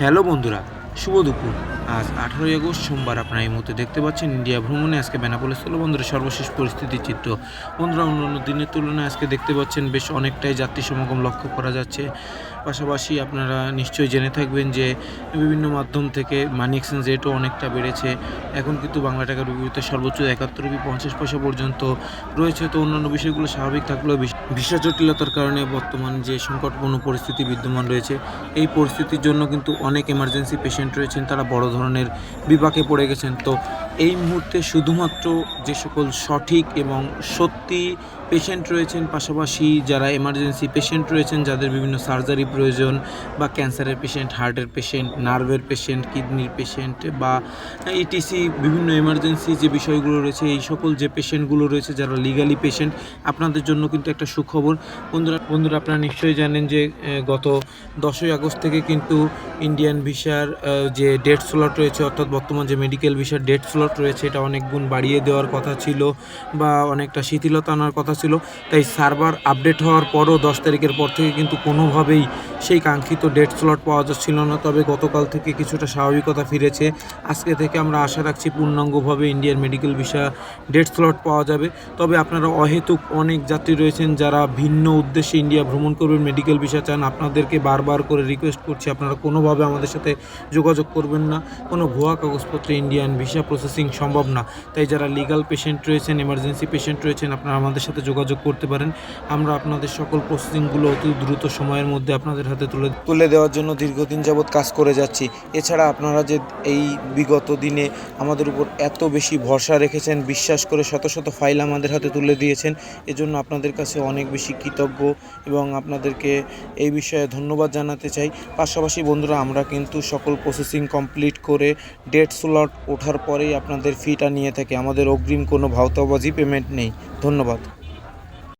Hello বন্ধুরা শুভ দুপুর। আজ আঠারোই আগস্ট, সোমবার আপনারা এই মুহূর্তে দেখতে পাচ্ছেন ইন্ডিয়া ভ্রমণে আজকে বেনাপোলে স্থল বন্ধুরা সর্বশেষ পরিস্থিতির চিত্র। বন্ধুরা, অন্যান্য দিনের তুলনায় আজকে দেখতে পাচ্ছেন বেশ অনেকটাই যাত্রী সমাগম লক্ষ্য করা যাচ্ছে। পাশাপাশি আপনারা নিশ্চয়ই জেনে থাকবেন যে বিভিন্ন মাধ্যম থেকে মানি এক্সচেঞ্জ রেটও অনেকটা বেড়েছে। এখন কিন্তু বাংলা টাকার বিপরীতে সর্বোচ্চ একাত্তর রুপি পঞ্চাশ পয়সা পর্যন্ত রয়েছে। তো অন্যান্য বিষয়গুলো স্বাভাবিক থাকলেও ভিসা জটিলতার কারণে বর্তমান যে সংকটপূর্ণ পরিস্থিতি বিদ্যমান রয়েছে, এই পরিস্থিতির জন্য কিন্তু অনেক এমার্জেন্সি পেশেন্ট রয়েছেন, তারা বড় ধরনের বিপাকে পড়ে গেছেন। তো এই মুহূর্তে শুধুমাত্র যে সকল সঠিক এবং সত্যি পেশেন্ট রয়েছেন, পাশাপাশি যারা এমার্জেন্সি পেশেন্ট রয়েছেন, যাদের বিভিন্ন সার্জারি প্রয়োজন বা ক্যান্সারের পেশেন্ট হার্টের পেশেন্ট নার্ভের পেশেন্ট কিডনির পেশেন্ট বা ইটিসি বিভিন্ন এমার্জেন্সি যে বিষয়গুলো রয়েছে, এই সকল যে পেশেন্টগুলো রয়েছে, যারা লিগালি পেশেন্ট আপনাদের জন্য কিন্তু একটা সুখবর। বন্ধুরা বন্ধুরা, আপনারা নিশ্চয়ই জানেন যে গত দশই আগস্ট থেকে কিন্তু ইন্ডিয়ান ভিসার যে ডেট স্লট রয়েছে, অর্থাৎ বর্তমান যে মেডিকেল ভিসার ডেট স্লট রয়েছে, এটা অনেক গুণ বাড়িয়ে দেওয়ার কথা ছিল বা অনেকটা শিথিলতা আনার কথা ছিল। তাই সার্ভার আপডেট হওয়ার পরও দশ তারিখের পর থেকে কিন্তু কোনোভাবেই সেই কাঙ্ক্ষিত ডেট স্লট পাওয়া যাচ্ছিল না। তবে গতকাল থেকে কিছুটা স্বাভাবিকতা ফিরেছে। আজকে থেকে আমরা আশা রাখছি পূর্ণাঙ্গভাবে Indian medical visa date slot পাওয়া যাবে। তবে আপনারা অহেতুক অনেক যাত্রী রয়েছেন যারা ভিন্ন উদ্দেশ্যে ইন্ডিয়া ভ্রমণ করবেন মেডিকেল ভিসা চান। আপনাদেরকে বারবার করে রিকোয়েস্ট করছি, আপনারা কোনোভাবে আমাদের সাথে যোগাযোগ করবেন না। কোনো ভুয়া কাগজপত্রে ইন্ডিয়ান ভিসা প্রসেসিং সম্ভব না। তাই যারা লিগাল পেশেন্ট রয়েছেন এমার্জেন্সি পেশেন্ট রয়েছেন, আপনারা আমাদের সাথে যোগাযোগ করতে পারেন। আমরা আপনাদের সকল প্রসেসিংগুলো অতি দ্রুত সময়ের মধ্যে আপনাদের হাতে তুলে তুলে দেওয়ার জন্য দীর্ঘদিন যাবৎ কাজ করে যাচ্ছি। এছাড়া আপনারা যে এই বিগত দিনে আমাদের উপর এত বেশি ভরসা রেখেছেন, বিশ্বাস করে শত শত ফাইল আমাদের হাতে তুলে দিয়েছেন, এজন্য আপনাদের কাছে অনেক বেশি কৃতজ্ঞ এবং আপনাদেরকে এই বিষয়ে ধন্যবাদ জানাতে চাই। পাশাপাশি বন্ধুরা, আমরা কিন্তু সকল প্রসেসিং কমপ্লিট করে ডেট স্লট ওঠার পরেই আপনাদের ফিটা নিয়ে থাকি। আমাদের অগ্রিম কোনো ভাওতাবাজি পেমেন্ট নেই। ধন্যবাদ।